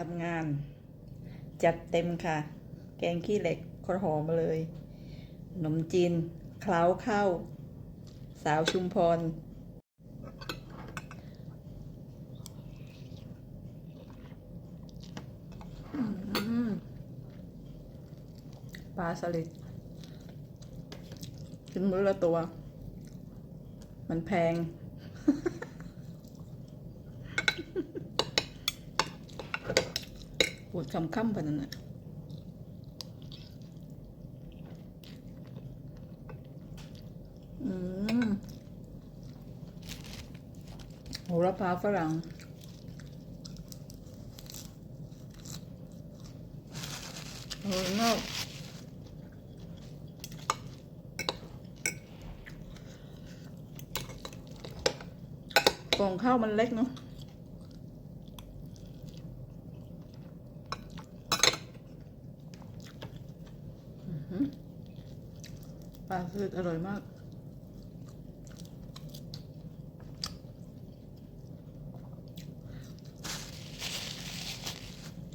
ทำงาน จัดเต็มค่ะ แกงขี้เหล็กคนหอมมาเลยขนมจีนเคล้าข้าวสาวชุมพร ปลาสลิดกินมื้อละตัว มันแพง ปวดคำค่ำไปนั่นน่ะอืมโหระพาฝรั่งอร่อยมากกล่องข้าวมันเล็กเนาะอื้อหือ ปลาสลิดอร่อยมาก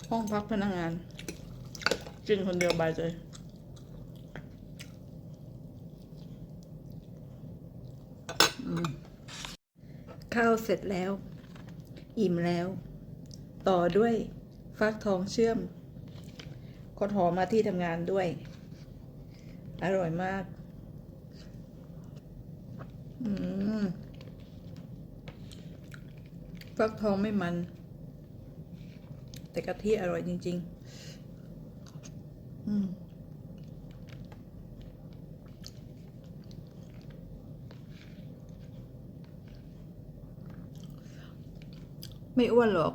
ห้องพักพนักงาน กินคนเดียวบายใจอืมข้าวเสร็จแล้ว อิ่มแล้ว ต่อด้วยฟักทองเชื่อมคนหอมมาที่ทำงานด้วย อร่อยมาก อืม ฟักทองไม่มัน แต่กะทิอร่อยจริง ๆ อืมไม่อ้วนหรอก